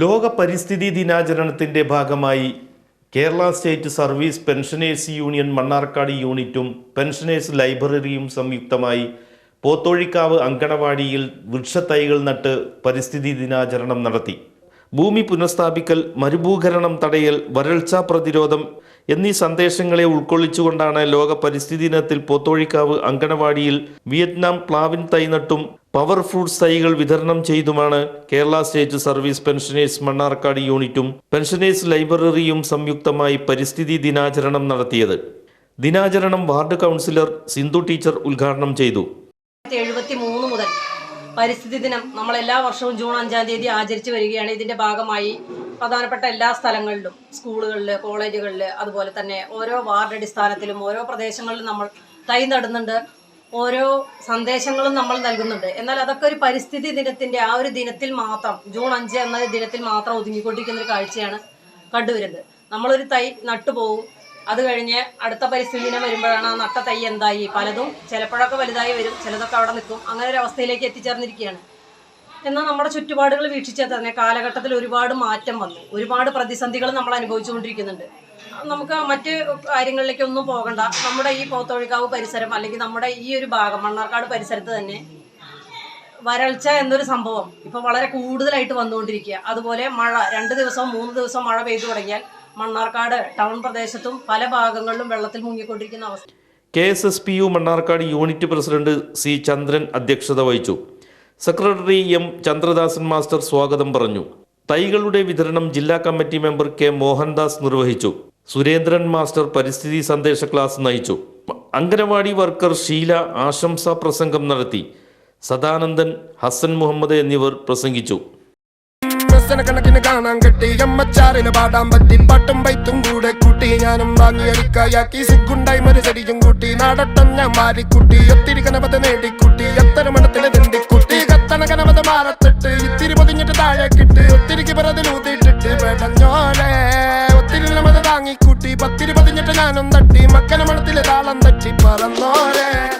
ലോക പരിസ്ഥിതി ദിനാചരണത്തിന്റെ ഭാഗമായി Kerala state service pensioners union Mannarkkad യൂണിറ്റും പെൻഷനേഴ്സ് ലൈബ്രറിയും സംയുക്തമായി പോത്തോഴിക്കാവ് അങ്കണവാടിയിൽ വൃക്ഷത്തൈകൾ നട്ട് പരിസ്ഥിതി ദിനാചരണം നടത്തി. ഭൂമി പുനഃസ്ഥാപിക്കൽ മരുഭൂകരണം തടയൽ വരൾച്ച പ്രതിരോധം എന്നീ സന്ദേശങ്ങളെ ഉൾക്കൊള്ളിച്ചുകൊണ്ടാണ് ലോക പരിസ്ഥിതി ദിനത്തിൽ പോത്തോഴിക്കാവ് അങ്കണവാടിയിൽ വിയറ്റ്നാം പ്ലാവിൻ തൈ നട്ടും പവർ ഫ്രൂട്ട്സ് തൈകൾ വിതരണം ചെയ്തുമാണ് Kerala state service pensioners Mannarkkad യൂണിറ്റും പെൻഷനേഴ്സ് ലൈബ്രറിയും സംയുക്തമായി പരിസ്ഥിതി ദിനാചരണം നടത്തിയത്. ദിനാചരണം വാർഡ് കൗൺസിലർ സിന്ധു ടീച്ചർ ഉദ്ഘാടനം ചെയ്തു. പരിസ്ഥിതി ദിനം നമ്മൾ എല്ലാ വർഷവും ജൂൺ അഞ്ചാം തീയതി ആചരിച്ചു വരികയാണ്. ഇതിന്റെ ഭാഗമായി പ്രധാനപ്പെട്ട എല്ലാ സ്ഥലങ്ങളിലും സ്കൂളുകളിൽ കോളേജുകളിൽ അതുപോലെ തന്നെ ഓരോ വാർഡ് അടിസ്ഥാനത്തിലും ഓരോ പ്രദേശങ്ങളിലും നമ്മൾ കൈ നടുന്നുണ്ട്. ഓരോ സന്ദേശങ്ങളും നമ്മൾ നൽകുന്നുണ്ട്. എന്നാൽ അതൊക്കെ ഒരു പരിസ്ഥിതി ദിനത്തിന്റെ ആ ഒരു ദിനത്തിൽ മാത്രം ജൂൺ അഞ്ച് എന്ന ദിനത്തിൽ മാത്രം ഒതുങ്ങിക്കൊണ്ടിരിക്കുന്ന ഒരു കാഴ്ചയാണ് കണ്ടുവരുന്നത്. നമ്മളൊരു തൈ നട്ടുപോകും. അത് കഴിഞ്ഞ് അടുത്ത പരിസ്ഥിതി ദിനം വരുമ്പോഴാണ് ആ നട്ട തൈ എന്തായി? പലതും ചിലപ്പോഴൊക്കെ വലുതായി വരും ചിലതൊക്കെ അവിടെ നിൽക്കും. അങ്ങനെ ഒരു അവസ്ഥയിലേക്ക് എത്തിച്ചേർന്നിരിക്കുകയാണ്. എന്നാൽ നമ്മുടെ ചുറ്റുപാടുകൾ വീക്ഷിച്ചാൽ തന്നെ കാലഘട്ടത്തിൽ ഒരുപാട് മാറ്റം വന്നു. ഒരുപാട് പ്രതിസന്ധികൾ നമ്മൾ അനുഭവിച്ചുകൊണ്ടിരിക്കുന്നുണ്ട്. നമുക്ക് മറ്റ് കാര്യങ്ങളിലേക്കൊന്നും പോകണ്ട. നമ്മുടെ ഈ പോത്തൊഴിക്കാവ് പരിസരം അല്ലെങ്കിൽ നമ്മുടെ ഈ ഒരു ഭാഗം മണ്ണാർക്കാട് പരിസരത്ത് തന്നെ വരൾച്ച എന്നൊരു സംഭവം ഇപ്പൊ വളരെ കൂടുതലായിട്ട് വന്നുകൊണ്ടിരിക്കുക. അതുപോലെ മഴ രണ്ട് ദിവസം മൂന്ന് ദിവസം മഴ പെയ്തു തുടങ്ങിയാൽ മണ്ണാർക്കാട് ടൗൺ പ്രദേശത്തും പല ഭാഗങ്ങളിലും വെള്ളത്തിൽ മുങ്ങിക്കൊണ്ടിരിക്കുന്ന അവസ്ഥ. K S S P U Mannarkkad unit president C Chandran അധ്യക്ഷത വഹിച്ചു. സെക്രട്ടറി എം ചന്ദ്രദാസൻ മാസ്റ്റർ സ്വാഗതം പറഞ്ഞു. തൈകളുടെ വിതരണം ജില്ലാ കമ്മിറ്റി മെമ്പർ കെ മോഹൻദാസ് നിർവഹിച്ചു. സുരേന്ദ്രൻ മാസ്റ്റർ പരിസ്ഥിതി സന്ദേശ ക്ലാസ് നയിച്ചു. അംഗനവാടി വർക്കർ ഷീല ആശംസാ പ്രസംഗം നടത്തി. സദാനന്ദൻ ഹസൻ മുഹമ്മദ് എന്നിവർ പ്രസംഗിച്ചു. കണക്കിന് കാണാൻ കിട്ടി. അമ്മച്ചാറിന് പാടാൻ പറ്റി. പാട്ടും പൈത്തും കൂടെ കൂട്ടി. ഞാനും വാങ്ങി അരിക്കായാക്കി സിഗുണ്ടായി മരുചടിയും കൂട്ടി. നാടട്ടം ഞാൻ മാറിക്കൂട്ടി. ഒത്തിരി കനപത നേടിക്കുട്ടി. എത്ര മണത്തിന് തിണ്ടിക്കുട്ടി കത്തണ കനപത മാറത്തിട്ട്. ഇത്തിരി പൊതിഞ്ഞിട്ട് താഴെ കിട്ട് ഒത്തിരി പിറതിൽ ഊതിയിട്ടിട്ട് വേടഞ്ഞോലെ ഒത്തിരി നമത് താങ്ങിക്കൂട്ടി. പത്തിരി പൊതിഞ്ഞിട്ട് ഞാനും തട്ടി. മക്കന മണത്തിലെ താളം തട്ടി. പറന്നോരെ